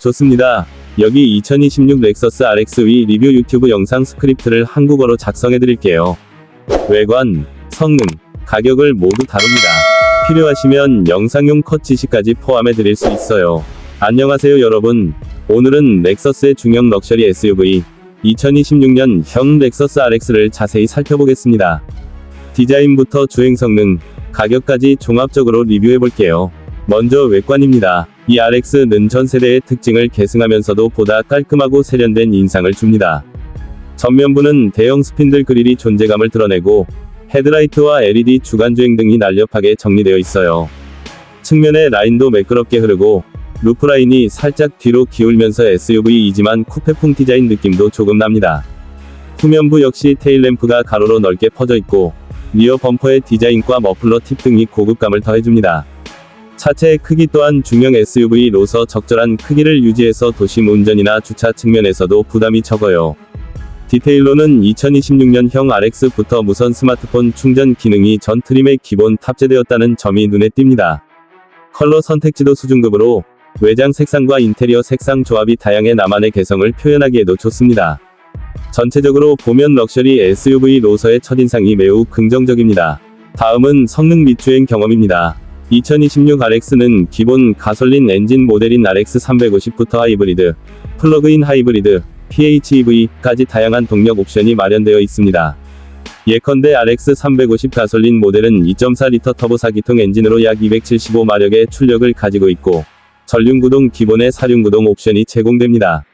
좋습니다. 여기 2026 렉서스 RX-V 리뷰 유튜브 영상 스크립트를 한국어로 작성해 드릴게요. 외관, 성능, 가격을 모두 다룹니다. 필요하시면 영상용 컷 지시까지 포함해 드릴 수 있어요. 안녕하세요 여러분. 오늘은 렉서스의 중형 럭셔리 SUV 2026년 형 렉서스 RX를 자세히 살펴보겠습니다. 디자인부터 주행 성능, 가격까지 종합적으로 리뷰해 볼게요. 먼저 외관입니다. 이 RX는 전 세대의 특징을 계승하면서도 보다 깔끔하고 세련된 인상을 줍니다. 전면부는 대형 스핀들 그릴이 존재감을 드러내고 헤드라이트와 LED 주간주행 등이 날렵하게 정리되어 있어요. 측면의 라인도 매끄럽게 흐르고 루프라인이 살짝 뒤로 기울면서 SUV이지만 쿠페풍 디자인 느낌도 조금 납니다. 후면부 역시 테일램프가 가로로 넓게 퍼져 있고 리어 범퍼의 디자인과 머플러 팁 등이 고급감을 더해줍니다. 차체의 크기 또한 중형 SUV로서 적절한 크기를 유지해서 도심 운전이나 주차 측면에서도 부담이 적어요. 디테일로는 2026년형 RX부터 무선 스마트폰 충전 기능이 전 트림에 기본 탑재되었다는 점이 눈에 띕니다. 컬러 선택지도 수준급으로 외장 색상과 인테리어 색상 조합이 다양해 나만의 개성을 표현하기에도 좋습니다. 전체적으로 보면 럭셔리 SUV로서의 첫인상이 매우 긍정적입니다. 다음은 성능 및 주행 경험입니다. 2026 RX는 기본 가솔린 엔진 모델인 RX350부터 하이브리드, 플러그인 하이브리드, PHEV까지 다양한 동력 옵션이 마련되어 있습니다. 예컨대 RX350 가솔린 모델은 2.4리터 터보 4기통 엔진으로 약 275마력의 출력을 가지고 있고, 전륜구동 기본의 사륜구동 옵션이 제공됩니다.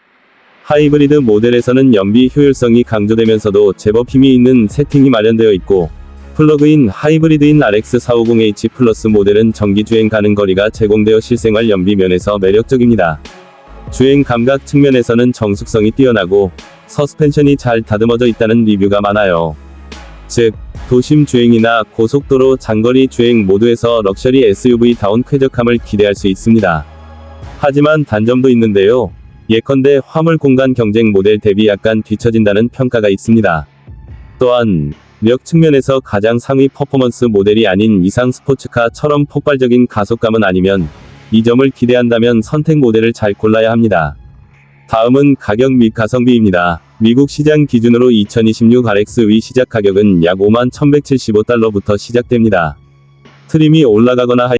하이브리드 모델에서는 연비 효율성이 강조되면서도 제법 힘이 있는 세팅이 마련되어 있고, 플러그인 하이브리드인 RX450H 플러스 모델은 전기 주행 가능 거리가 제공되어 실생활 연비 면에서 매력적입니다. 주행 감각 측면에서는 정숙성이 뛰어나고 서스펜션이 잘 다듬어져 있다는 리뷰가 많아요. 즉, 도심 주행이나 고속도로 장거리 주행 모두에서 럭셔리 SUV다운 쾌적함을 기대할 수 있습니다. 하지만 단점도 있는데요. 예컨대 화물 공간 경쟁 모델 대비 약간 뒤처진다는 평가가 있습니다. 또한 력 측면에서 가장 상위 퍼포먼스 모델이 아닌 이상 스포츠카처럼 폭발적인 가속감은 아니면 이 점을 기대한다면 선택 모델을 잘 골라야 합니다. 다음은 가격 및 가성비입니다. 미국 시장 기준으로 2026 RX-V 시작 가격은 약 51,175달러부터 시작됩니다. 트림이 올라가거나